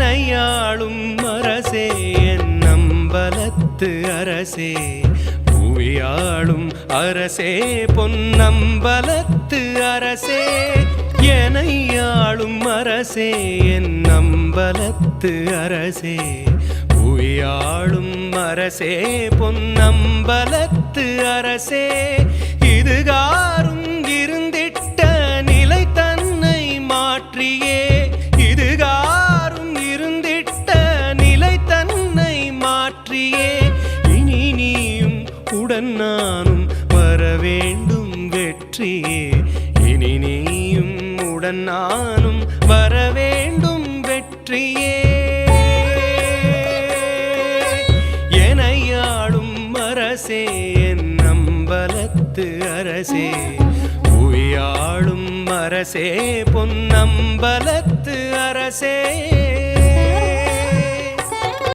எனையாளும் அரசே என் நம்பலத்து அரசே. புவியாளும் அரசே பொன்னம்பலத்து அரசே. எனையாளும் அரசே என் நம்பலத்து அரசே. புவியாளும் அரசே பொன்னம்பலத்து அரசே. நானும் வர வேண்டும் வெற்றியே. இனி நீயும் உடன் நானும் வர வேண்டும் வெற்றியே. எனையாளும் அரசே என் நம்பலத்து அரசே. உயாளும் அரசே பொன்னம்பலத்து அரசே.